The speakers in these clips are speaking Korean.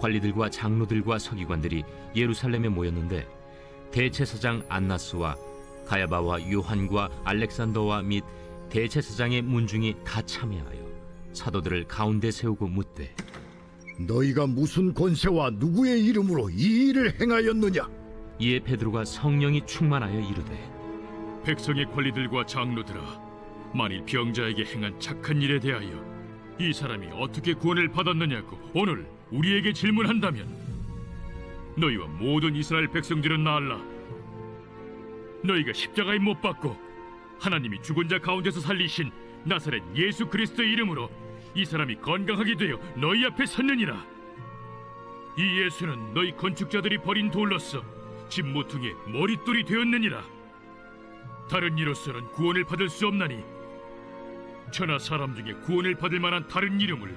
관리들과 장로들과 서기관들이 예루살렘에 모였는데 대제사장 안나스와 가야바와 요한과 알렉산더와 및 대제사장의 문중이 다 참여하여 사도들을 가운데 세우고 묻되 너희가 무슨 권세와 누구의 이름으로 이 일을 행하였느냐? 이에 베드로가 성령이 충만하여 이르되 백성의 관리들과 장로들아 만일 병자에게 행한 착한 일에 대하여 이 사람이 어떻게 구원을 받았느냐고 오늘 우리에게 질문한다면 너희와 모든 이스라엘 백성들은 나알라. 너희가 십자가에 못 박고 하나님이 죽은 자 가운데서 살리신 나사렛 예수 그리스도의 이름으로 이 사람이 건강하게 되어 너희 앞에 섰느니라. 이 예수는 너희 건축자들이 버린 돌로서 집 모퉁이의 머릿돌이 되었느니라. 다른 이로서는 구원을 받을 수 없나니 천하 사람 중에 구원을 받을 만한 다른 이름을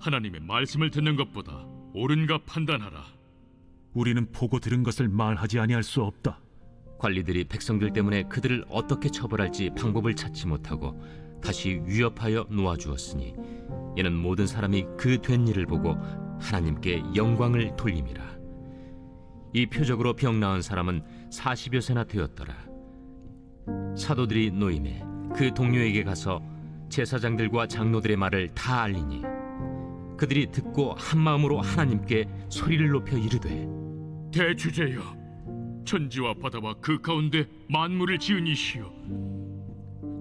하나님의 말씀을 듣는 것보다 옳은가 판단하라. 우리는 보고 들은 것을 말하지 아니할 수 없다. 관리들이 백성들 때문에 그들을 어떻게 처벌할지 방법을 찾지 못하고 다시 위협하여 놓아주었으니 이는 모든 사람이 그 된 일을 보고 하나님께 영광을 돌림이라. 이 표적으로 병 나은 사람은 40여 세나 되었더라. 사도들이 노임에 그 동료에게 가서 제사장들과 장로들의 말을 다 알리니 그들이 듣고 한 마음으로 하나님께 소리를 높여 이르되 대주제여 천지와 바다와 그 가운데 만물을 지은 이시여.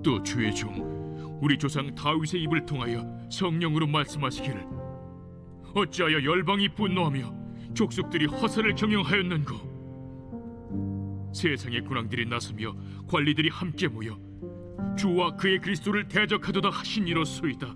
또 주의 종 우리 조상 다윗의 입을 통하여 성령으로 말씀하시기를. 어찌하여 열방이 분노하며 족속들이 허사를 경영하였는고? 세상의 군왕들이 나서며 관리들이 함께 모여 주와 그의 그리스도를 대적하도다 하신 이로소이다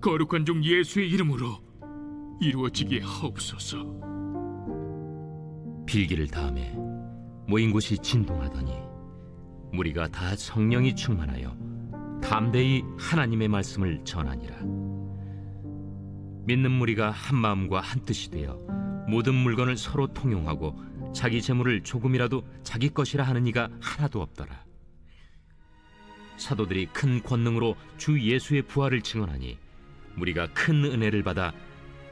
거룩한 종 예수의 이름으로 이루어지게 하옵소서. 빌기를 다음에 모인 곳이 진동하더니 무리가 다 성령이 충만하여 담대히 하나님의 말씀을 전하니라 믿는 무리가 한 마음과 한 뜻이 되어 모든 물건을 서로 통용하고 자기 재물을 조금이라도 자기 것이라 하는 이가 하나도 없더라 사도들이 큰 권능으로 주 예수의 부활을 증언하니 무리가 큰 은혜를 받아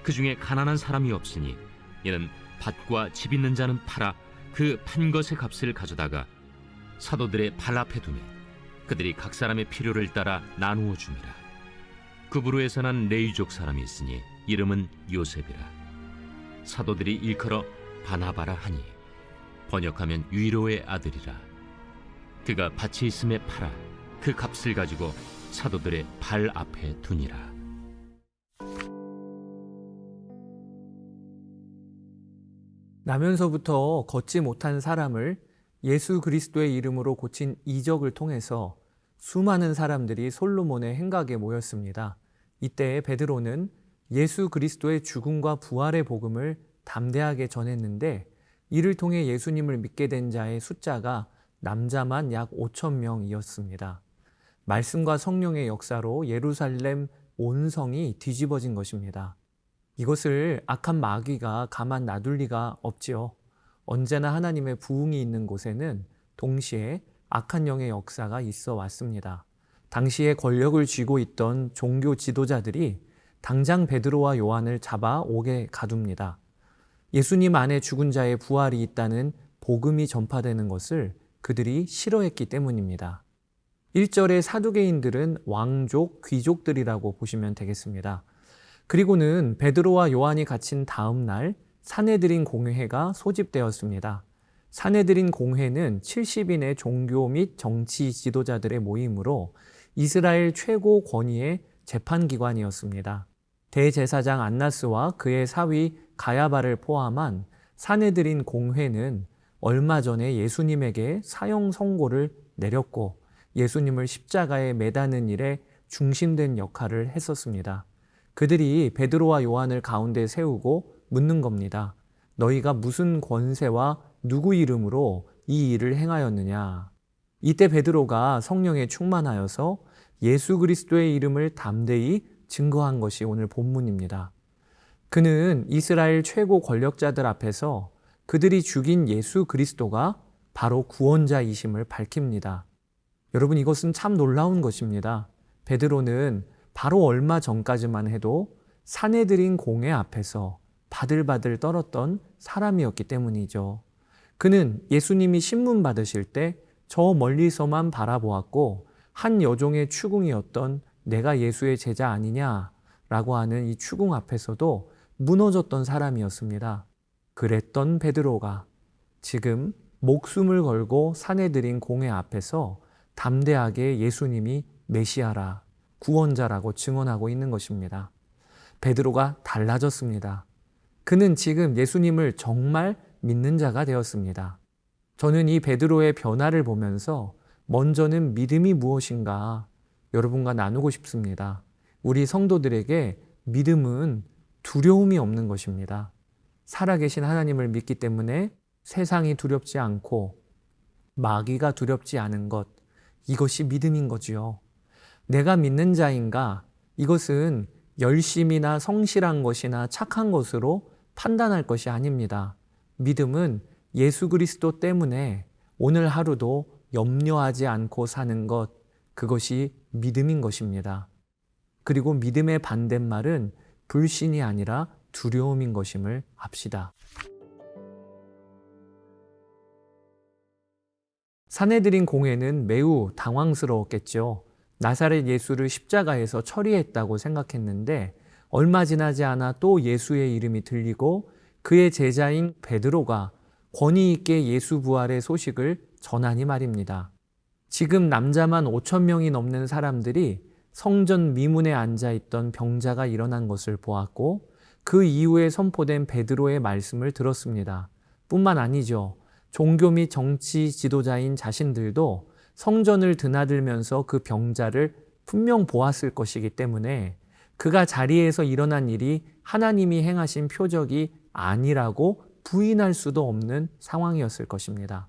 그 중에 가난한 사람이 없으니 이는 밭과 집 있는 자는 팔아 그 판 것의 값을 가져다가 사도들의 발 앞에 두매 그들이 각 사람의 필요를 따라 나누어 줍니다. 그부로에서 난 레이족 사람이 있으니 이름은 요셉이라. 사도들이 일컬어 바나바라 하니 번역하면 위로의 아들이라. 그가 밭이 있음에 팔아 그 값을 가지고 사도들의 발 앞에 두니라. 나면서부터 걷지 못한 사람을 예수 그리스도의 이름으로 고친 이적을 통해서 수많은 사람들이 솔로몬의 행각에 모였습니다. 이때 베드로는 예수 그리스도의 죽음과 부활의 복음을 담대하게 전했는데 이를 통해 예수님을 믿게 된 자의 숫자가 남자만 약 5천 명이었습니다. 말씀과 성령의 역사로 예루살렘 온 성이 뒤집어진 것입니다. 이것을 악한 마귀가 가만 놔둘 리가 없지요. 언제나 하나님의 부흥이 있는 곳에는 동시에 악한 영의 역사가 있어 왔습니다. 당시에 권력을 쥐고 있던 종교 지도자들이 당장 베드로와 요한을 잡아 오게 가둡니다. 예수님 안에 죽은 자의 부활이 있다는 복음이 전파되는 것을 그들이 싫어했기 때문입니다. 1절의 사두개인들은 왕족, 귀족들이라고 보시면 되겠습니다. 그리고는 베드로와 요한이 갇힌 다음 날 사내들인 공회가 소집되었습니다. 사내들인 공회는 70인의 종교 및 정치 지도자들의 모임으로 이스라엘 최고 권위의 재판기관이었습니다. 대제사장 안나스와 그의 사위 가야바를 포함한 사내들인 공회는 얼마 전에 예수님에게 사형 선고를 내렸고 예수님을 십자가에 매다는 일에 중심된 역할을 했었습니다. 그들이 베드로와 요한을 가운데 세우고 묻는 겁니다. 너희가 무슨 권세와 누구 이름으로 이 일을 행하였느냐? 이때 베드로가 성령에 충만하여서 예수 그리스도의 이름을 담대히 증거한 것이 오늘 본문입니다. 그는 이스라엘 최고 권력자들 앞에서 그들이 죽인 예수 그리스도가 바로 구원자이심을 밝힙니다. 여러분 이것은 참 놀라운 것입니다. 베드로는 바로 얼마 전까지만 해도 사내들인 공회 앞에서 바들바들 떨었던 사람이었기 때문이죠. 그는 예수님이 신문 받으실 때 저 멀리서만 바라보았고 한 여종의 추궁이었던 내가 예수의 제자 아니냐라고 하는 이 추궁 앞에서도 무너졌던 사람이었습니다. 그랬던 베드로가 지금 목숨을 걸고 사내들인 공회 앞에서 담대하게 예수님이 메시아라, 구원자라고 증언하고 있는 것입니다. 베드로가 달라졌습니다. 그는 지금 예수님을 정말 믿는 자가 되었습니다. 저는 이 베드로의 변화를 보면서 먼저는 믿음이 무엇인가 여러분과 나누고 싶습니다. 우리 성도들에게 믿음은 두려움이 없는 것입니다. 살아계신 하나님을 믿기 때문에 세상이 두렵지 않고 마귀가 두렵지 않은 것, 이것이 믿음인 거지요. 내가 믿는 자인가? 이것은 열심이나 성실한 것이나 착한 것으로 판단할 것이 아닙니다. 믿음은 예수 그리스도 때문에 오늘 하루도 염려하지 않고 사는 것, 그것이 믿음인 것입니다. 그리고 믿음의 반대말은 불신이 아니라 두려움인 것임을 압시다. 사내들인 공회는 매우 당황스러웠겠죠. 나사렛 예수를 십자가에서 처리했다고 생각했는데 얼마 지나지 않아 또 예수의 이름이 들리고 그의 제자인 베드로가 권위 있게 예수 부활의 소식을 전하니 말입니다. 지금 남자만 5천 명이 넘는 사람들이 성전 미문에 앉아 있던 병자가 일어난 것을 보았고 그 이후에 선포된 베드로의 말씀을 들었습니다. 뿐만 아니죠. 종교 및 정치 지도자인 자신들도 성전을 드나들면서 그 병자를 분명 보았을 것이기 때문에 그가 자리에서 일어난 일이 하나님이 행하신 표적이 아니라고 부인할 수도 없는 상황이었을 것입니다.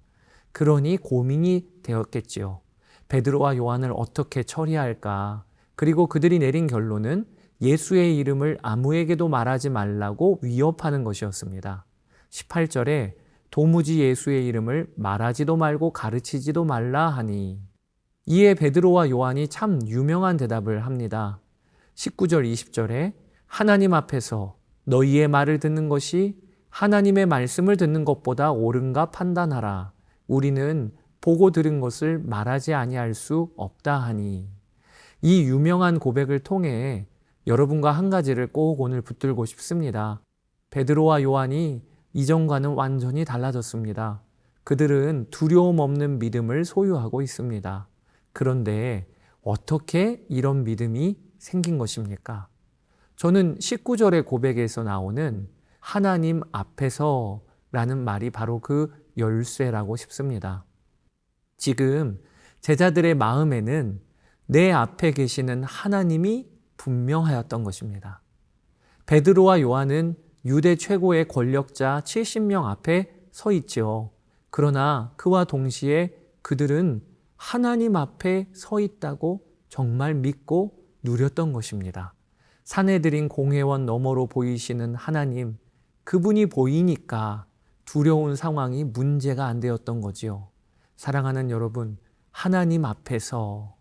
그러니 고민이 되었겠지요. 베드로와 요한을 어떻게 처리할까? 그리고 그들이 내린 결론은 예수의 이름을 아무에게도 말하지 말라고 위협하는 것이었습니다. 18절에 도무지 예수의 이름을 말하지도 말고 가르치지도 말라 하니 이에 베드로와 요한이 참 유명한 대답을 합니다. 19절 20절에 하나님 앞에서 너희의 말을 듣는 것이 하나님의 말씀을 듣는 것보다 옳은가 판단하라. 우리는 보고 들은 것을 말하지 아니할 수 없다 하니 이 유명한 고백을 통해 여러분과 한 가지를 꼭 오늘 붙들고 싶습니다. 베드로와 요한이 이전과는 완전히 달라졌습니다. 그들은 두려움 없는 믿음을 소유하고 있습니다. 그런데 어떻게 이런 믿음이 생긴 것입니까? 저는 19절의 고백에서 나오는 하나님 앞에서 라는 말이 바로 그 열쇠라고 싶습니다. 지금 제자들의 마음에는 내 앞에 계시는 하나님이 분명하였던 것입니다. 베드로와 요한은 유대 최고의 권력자 70명 앞에 서 있지요. 그러나 그와 동시에 그들은 하나님 앞에 서 있다고 정말 믿고 누렸던 것입니다. 사내들인 공회원 너머로 보이시는 하나님, 그분이 보이니까 두려운 상황이 문제가 안 되었던 거지요. 사랑하는 여러분, 하나님 앞에서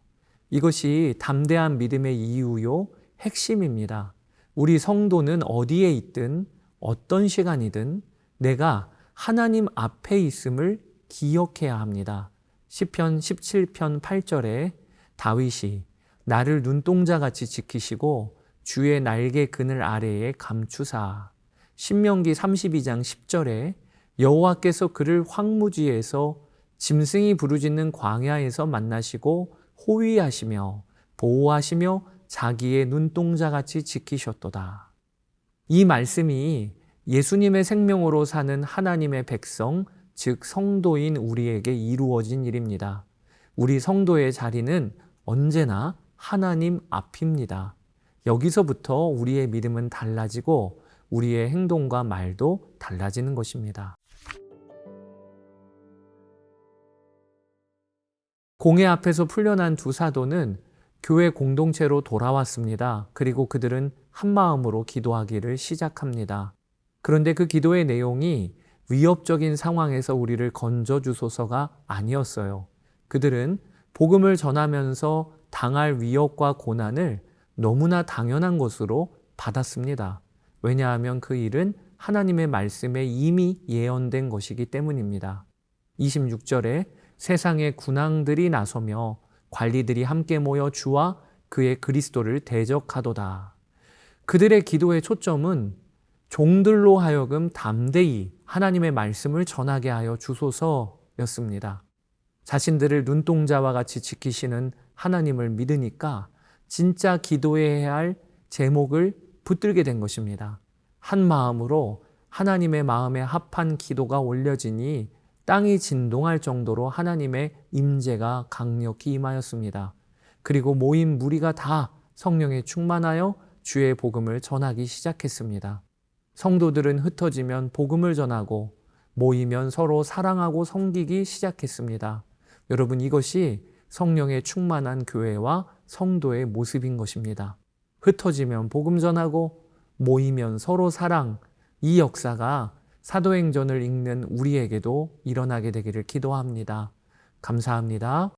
이것이 담대한 믿음의 이유요, 핵심입니다. 우리 성도는 어디에 있든 어떤 시간이든 내가 하나님 앞에 있음을 기억해야 합니다. 시편 17편 8절에 다윗이 나를 눈동자같이 지키시고 주의 날개 그늘 아래에 감추사 신명기 32장 10절에 여호와께서 그를 황무지에서 짐승이 부르짖는 광야에서 만나시고 호위하시며 보호하시며 자기의 눈동자같이 지키셨도다. 이 말씀이 예수님의 생명으로 사는 하나님의 백성, 즉 성도인 우리에게 이루어진 일입니다. 우리 성도의 자리는 언제나 하나님 앞입니다. 여기서부터 우리의 믿음은 달라지고 우리의 행동과 말도 달라지는 것입니다. 공회 앞에서 풀려난 두 사도는 교회 공동체로 돌아왔습니다. 그리고 그들은 한 마음으로 기도하기를 시작합니다. 그런데 그 기도의 내용이 위협적인 상황에서 우리를 건져 주소서가 아니었어요. 그들은 복음을 전하면서 당할 위협과 고난을 너무나 당연한 것으로 받았습니다. 왜냐하면 그 일은 하나님의 말씀에 이미 예언된 것이기 때문입니다. 26절에 세상의 군왕들이 나서며 관리들이 함께 모여 주와 그의 그리스도를 대적하도다. 그들의 기도의 초점은 종들로 하여금 담대히 하나님의 말씀을 전하게 하여 주소서였습니다. 자신들을 눈동자와 같이 지키시는 하나님을 믿으니까 진짜 기도해야 할 제목을 붙들게 된 것입니다. 한 마음으로 하나님의 마음에 합한 기도가 올려지니 땅이 진동할 정도로 하나님의 임재가 강력히 임하였습니다. 그리고 모인 무리가 다 성령에 충만하여 주의 복음을 전하기 시작했습니다. 성도들은 흩어지면 복음을 전하고 모이면 서로 사랑하고 섬기기 시작했습니다. 여러분 이것이 성령의 충만한 교회와 성도의 모습인 것입니다. 흩어지면 복음 전하고 모이면 서로 사랑 이 역사가 사도행전을 읽는 우리에게도 일어나게 되기를 기도합니다. 감사합니다.